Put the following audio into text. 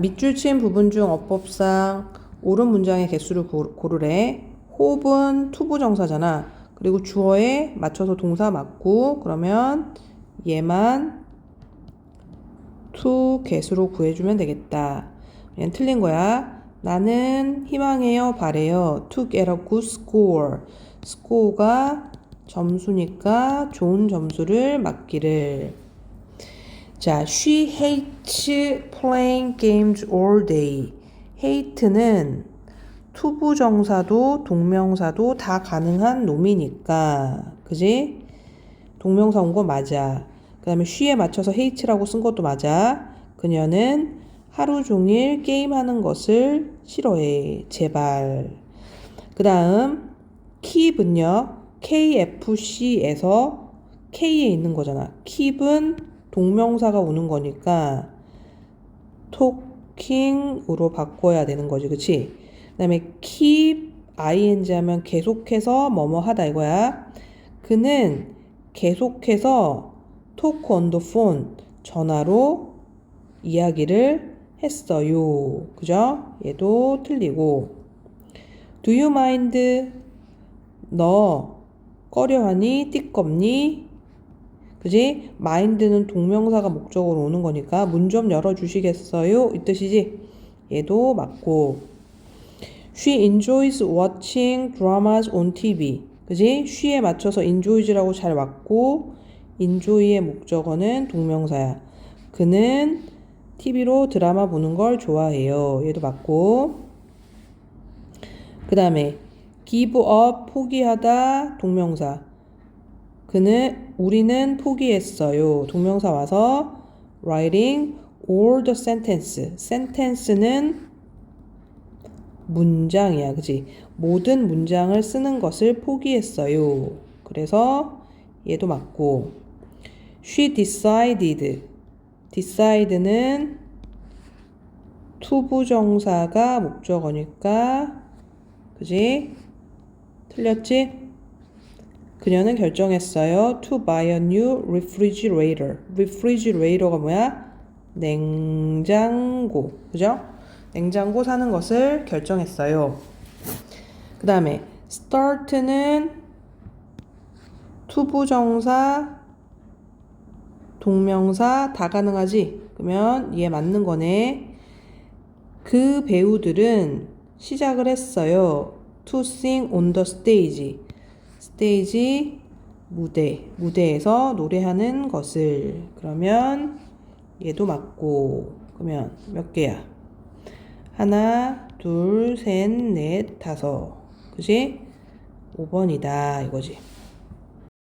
밑줄 친 부분 중 어법상 옳은 문장의 개수를 고- 고르래. 호흡은 투부정사잖아. 그리고 주어에 맞춰서 동사 맞고 그러면 얘만 투 개수로 구해주면 되겠다. 얘는 틀린 거야. 나는 희망해요, 바래요. To get a good score. score가 점수니까 좋은 점수를 맞기를. 자, she hates playing games all day. hate는 투부 정사도 동명사도 다 가능한 놈이니까. 그지? 동명사 온 거 맞아. 그 다음에 she에 맞춰서 hate라고 쓴 것도 맞아. 그녀는 하루 종일 게임하는 것을 싫어해. 제발. 그 다음, keep은요, KFC에서 K에 있는 거잖아. keep은 동명사가 오는 거니까 talking으로 바꿔야 되는 거지. 그치? 그 다음에 keep ing 하면 계속해서 뭐뭐 하다 이거야. 그는 계속해서 talk on the phone 전화로 이야기를 했어요. 그죠? 얘도 틀리고. Do you mind? 너 꺼려하니? 띠껍니? 그지? mind는 동명사가 목적으로 오는 거니까 문 좀 열어주시겠어요? 이 뜻이지? 얘도 맞고. She enjoys watching dramas on TV. 그지? she에 맞춰서 enjoys라고 잘 왔고, enjoy의 목적어는 동명사야. 그는 TV로 드라마 보는 걸 좋아해요. 얘도 맞고. 그 다음에 give up 포기하다 동명사. 그는 우리는 포기했어요. 동명사 와서 writing all the sentence. sentence는 문장이야. 그지? 모든 문장을 쓰는 것을 포기했어요. 그래서 얘도 맞고 she decided decide는 투부정사가 목적어니까 그지? 틀렸지? 그녀는 결정했어요. To buy a new refrigerator. refrigerator가 뭐야? 냉장고. 그죠? 냉장고 사는 것을 결정했어요. 그 다음에 start는 투부정사, 동명사 다 가능하지? 그러면 얘 맞는 거네. 그 배우들은 시작을 했어요. To sing on the stage. 스테이지 무대 무대에서 노래하는 것을 그러면 얘도 맞고 그러면 몇 개야? 하나 둘 셋 넷 다섯 그지? 5번이다 이거지